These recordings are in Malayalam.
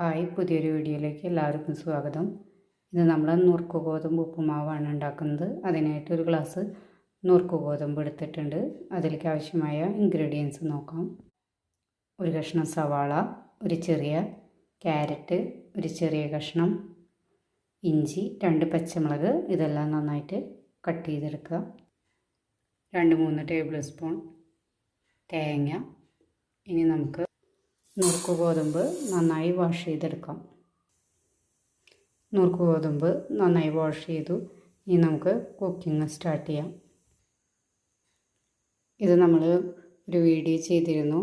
ഹായ് പുതിയൊരു വീഡിയോയിലേക്ക് എല്ലാവർക്കും സ്വാഗതം. ഇത് നമ്മൾ നുറുക്ക് ഗോതമ്പ് ഉപ്പുമാവാണ് ഉണ്ടാക്കുന്നത്. അതിനായിട്ട് ഒരു ഗ്ലാസ് നുറുക്ക് ഗോതമ്പ് എടുത്തിട്ടുണ്ട്. അതിലേക്ക് ആവശ്യമായ ഇൻഗ്രീഡിയൻസ് നോക്കാം. ഒരു കഷ്ണം സവാള ഒരു ചെറിയ ക്യാരറ്റ് ഒരു ചെറിയ കഷ്ണം ഇഞ്ചി രണ്ട് പച്ചമുളക്. ഇതെല്ലാം നന്നായിട്ട് കട്ട് ചെയ്തെടുക്കുക. രണ്ട് മൂന്ന് ടേബിൾ സ്പൂൺ തേങ്ങ. ഇനി നമുക്ക് നുറുക്ക് ഗോതമ്പ് നന്നായി വാഷ് ചെയ്തെടുക്കാം. നുറുക്ക് ഗോതമ്പ് നന്നായി വാഷ് ചെയ്തു. ഇനി നമുക്ക് കുക്കിംഗ് സ്റ്റാർട്ട് ചെയ്യാം. ഇത് നമ്മൾ ഒരു വീഡിയോ ചെയ്തിരുന്നു.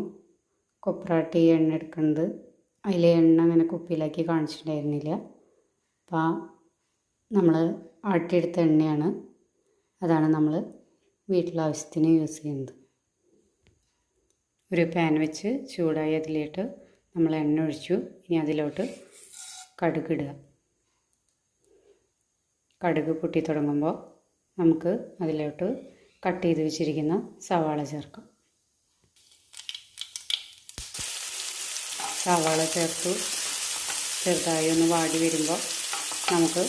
കൊപ്രാട്ടി എണ്ണ എടുക്കുന്നത് അതിലെ എണ്ണ അങ്ങനെ കുപ്പിയിലാക്കി കാണിച്ചിട്ടുണ്ടായിരുന്നില്ല. അപ്പോൾ നമ്മൾ ആട്ടിയെടുത്ത എണ്ണയാണ്. അതാണ് നമ്മൾ വീട്ടിലാവശ്യത്തിന് യൂസ് ചെയ്യുന്നത്. ഒരു പാൻ വെച്ച് ചൂടായി അതിലേക്ക് നമ്മൾ എണ്ണ ഒഴിച്ചു. ഇനി അതിലോട്ട് കടുക് ഇടുക. കടുക് പൊട്ടി തുടങ്ങുമ്പോൾ നമുക്ക് അതിലോട്ട് കട്ട് ചെയ്ത് വെച്ചിരിക്കുന്ന സവാള ചേർക്കാം. സവാള ചേർത്തു. ചെറുതായി ഒന്ന് വാടി വരുമ്പോൾ നമുക്ക്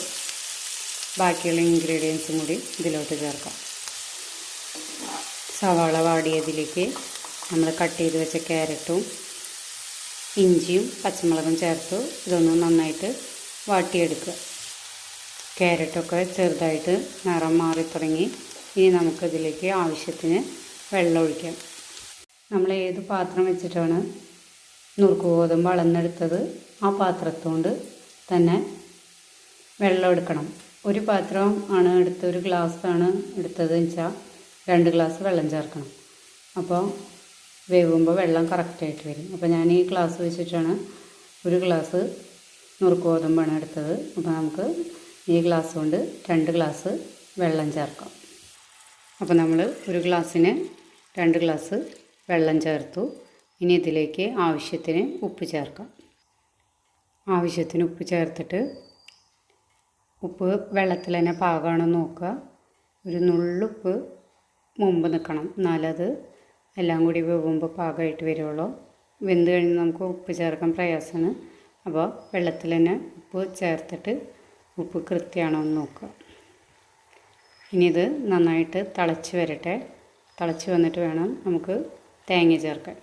ബാക്കിയുള്ള ഇൻഗ്രീഡിയൻസും കൂടി ഇതിലോട്ട് ചേർക്കാം. സവാള വാടിയതിലേക്ക് നമ്മൾ കട്ട് ചെയ്ത് വെച്ച ക്യാരറ്റും ഇഞ്ചിയും പച്ചമുളകും ചേർത്ത്. ഇതൊന്ന് നന്നായിട്ട് വാട്ടിയെടുക്കുക. ക്യാരറ്റൊക്കെ ചെറുതായിട്ട് നിറം മാറി തുടങ്ങി. ഇനി നമുക്കിതിലേക്ക് ആവശ്യത്തിന് വെള്ളം ഒഴിക്കാം. നമ്മൾ ഏത് പാത്രം വെച്ചിട്ടാണ് നുറുക്ക് ഗോതമ്പ് അളന്നെടുത്തത്? ആ പാത്രത്തോണ്ട് തന്നെ വെള്ളം എടുക്കണം. ഒരു പാത്രം ആണ് എടുത്ത് ഒരു ഗ്ലാസ് ഗ്ലാസ്സാണ് എടുത്തത് വെച്ചാൽ രണ്ട് ഗ്ലാസ് വെള്ളം ചേർക്കണം. അപ്പോൾ വേവുമ്പോൾ വെള്ളം കറക്റ്റായിട്ട് വരും. അപ്പോൾ ഞാൻ ഈ ഗ്ലാസ് വെച്ചിട്ടാണ് ഒരു ഗ്ലാസ് നുറുക്ക് ഗോതമ്പാണ് എടുത്തത്. അപ്പോൾ നമുക്ക് ഈ ഗ്ലാസ് കൊണ്ട് രണ്ട് ഗ്ലാസ് വെള്ളം ചേർക്കാം. അപ്പോൾ നമ്മൾ ഒരു ഗ്ലാസ്സിന് രണ്ട് ഗ്ലാസ് വെള്ളം ചേർത്തു. ഇനി ഇതിലേക്ക് ആവശ്യത്തിന് ഉപ്പ് ചേർക്കാം. ആവശ്യത്തിന് ഉപ്പ് ചേർത്തിട്ട് ഉപ്പ് വെള്ളത്തിൽ തന്നെ പാകമാണെന്ന് നോക്കുക. ഒരു നുള്ളുപ്പ് മുമ്പ് നിൽക്കണം. എന്നാലത് എല്ലാം കൂടി വേവുമ്പോൾ പാകമായിട്ട് വരുള്ളൂ വെന്ത് കഴിഞ്ഞ് നമുക്ക് ഉപ്പ് ചേർക്കാൻ പ്രയാസമാണ്. അപ്പോൾ വെള്ളത്തിൽ തന്നെ ഉപ്പ് ചേർത്തിട്ട് ഉപ്പ് കൃത്യമാണോ എന്ന് നോക്കുക. ഇനി ഇത് നന്നായിട്ട് തിളച്ച് വരട്ടെ. തിളച്ച് വന്നിട്ട് വേണം നമുക്ക് തേങ്ങ ചേർക്കാൻ.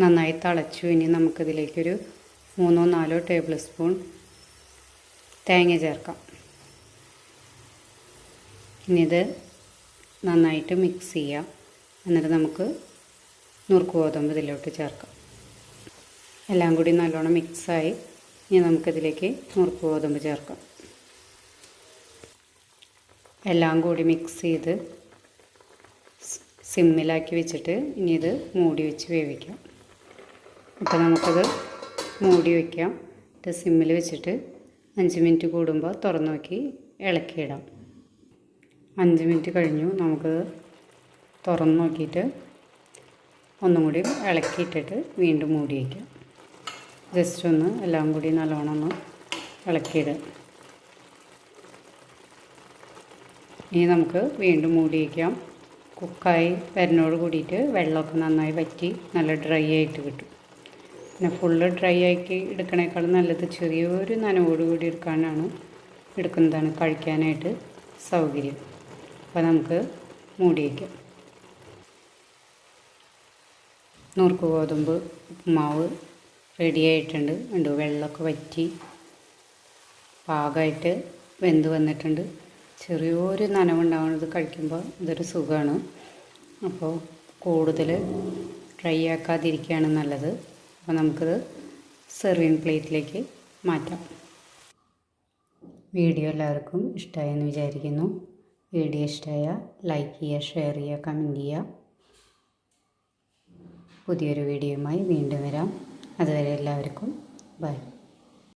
നന്നായി തിളച്ചു. ഇനി നമുക്കിതിലേക്കൊരു മൂന്നോ നാലോ ടേബിൾ സ്പൂൺ തേങ്ങ ചേർക്കാം. ഇനി ഇത് നന്നായിട്ട് മിക്സ് ചെയ്യാം. എന്നിട്ട് നമുക്ക് നുറുക്ക് ഗോതമ്പ് ഇതിലോട്ട് ചേർക്കാം. എല്ലാം കൂടി നല്ലോണം മിക്സായി ഇനി നമുക്കിതിലേക്ക് നുറുക്ക് ഗോതമ്പ് ചേർക്കാം. എല്ലാം കൂടി മിക്സ് ചെയ്ത് സിമ്മിലാക്കി വെച്ചിട്ട് ഇനി ഇത് മൂടി വെച്ച് വേവിക്കാം. അപ്പോൾ നമുക്കത് മൂടി വയ്ക്കാം ഇത് സിമ്മിൽ വെച്ചിട്ട് അഞ്ച് മിനിറ്റ് കൂടുമ്പോൾ തുറന്ന് നോക്കി ഇളക്കിയിടാം. അഞ്ച് മിനിറ്റ് കഴിഞ്ഞു. നമുക്ക് തുറന്ന് നോക്കിയിട്ട് ഒന്നും കൂടി ഇളക്കിയിട്ടിട്ട് വീണ്ടും മൂടി വയ്ക്കുക. ജസ്റ്റ് ഒന്ന് എല്ലാം കൂടി നല്ലോണം ഒന്ന് ഇളക്കിയിടുക ഇനി നമുക്ക് വീണ്ടും മൂടി വയ്ക്കാം. കുക്കായി വരുന്നോട് കൂടിയിട്ട് വെള്ളമൊക്കെ നന്നായി വറ്റി നല്ല ഡ്രൈ ആയിട്ട് കിട്ടും. പിന്നെ ഫുള്ള് ഡ്രൈ ആക്കി എടുക്കണേക്കാളും നല്ലത് ചെറിയൊരു നനവോട് കൂടി എടുക്കാനാണ് എടുക്കുന്നതാണ് കഴിക്കാനായിട്ട് സൗകര്യം. അപ്പോൾ നമുക്ക് മൂടി വയ്ക്കാം. നുറുക്ക് ഗോതമ്പ് ഉപ്പുമാവ് റെഡി ആയിട്ടുണ്ട്. ഉണ്ട് വെള്ളമൊക്കെ വറ്റി പാകമായിട്ട് വെന്ത് വന്നിട്ടുണ്ട്. ചെറിയൊരു നനവുണ്ടാവുന്നത് കഴിക്കുമ്പോൾ ഇതൊരു സുഖമാണ്. അപ്പോൾ കൂടുതൽ ഡ്രൈ ആക്കാതിരിക്കുകയാണ് നല്ലത്. അപ്പോൾ നമുക്കിത് സെർവിങ് പ്ലേറ്റിലേക്ക് മാറ്റാം. വീഡിയോ എല്ലാവർക്കും ഇഷ്ടമായെന്ന് വിചാരിക്കുന്നു. വീഡിയോ ഇഷ്ടമായ ലൈക്ക് ചെയ്യുക ഷെയർ ചെയ്യുക കമന്റ് ചെയ്യുക. പുതിയൊരു വീഡിയോയുമായി വീണ്ടും വരാം. അതുവരെ എല്ലാവർക്കും ബൈ.